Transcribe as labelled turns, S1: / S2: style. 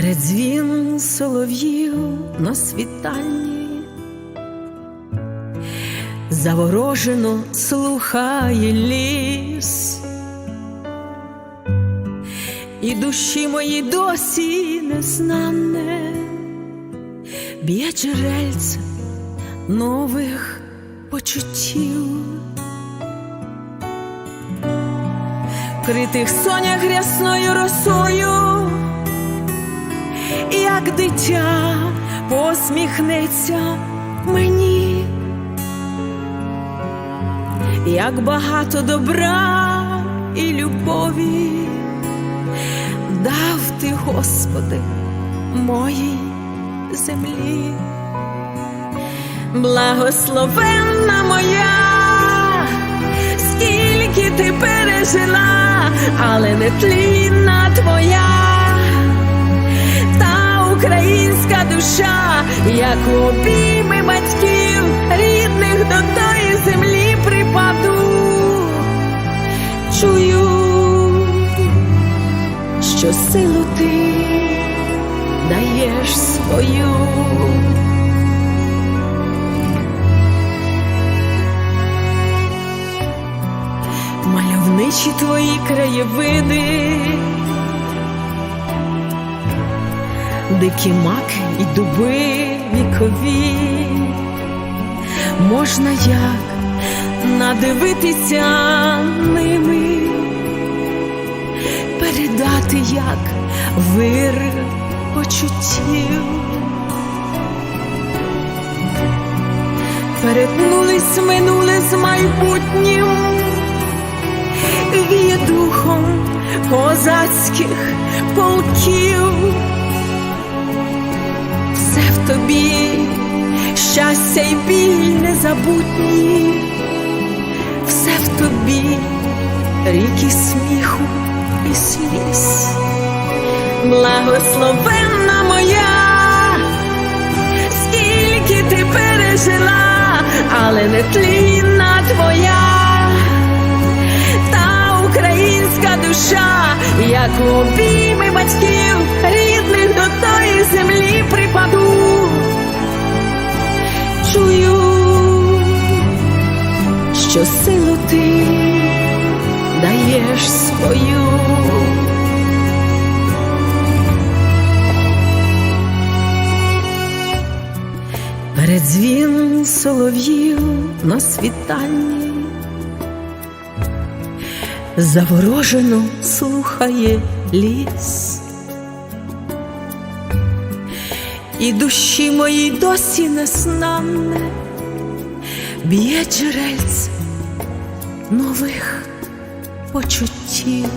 S1: Передзвін солов'їв на світанні, заворожено слухає ліс, і душі мої досі незнане, б'є джерельце нових почуттів. Критих сонях рясною росою, як дитя посміхнеться мені, як багато добра і любові дав ти, Господи, моїй землі, благословенна моя, скільки ти пережила, але не тлінна душа, як у обійми батьків, рідних до тої землі припаду, чую, що силу ти даєш свою. Мальовничі твої краєвиди, дикі маки і дуби вікові, можна як надивитися ними, передати як вир почуттів. Перетнулись минуле з майбутнім віє духом козацьких полків, все в тобі, щастя й біль незабутні, все в тобі, ріки сміху і сліз, благословенна моя, скільки ти пережила, але не тлінна твоя. Та українська душа, як у обійми батьків, рідних до тої землі припаду. Чую, що силу ти даєш свою. Передзвін солов'їв на світанні заворожено слухає ліс, і душі мої досі неснанне б'є джерельце нових почуттів.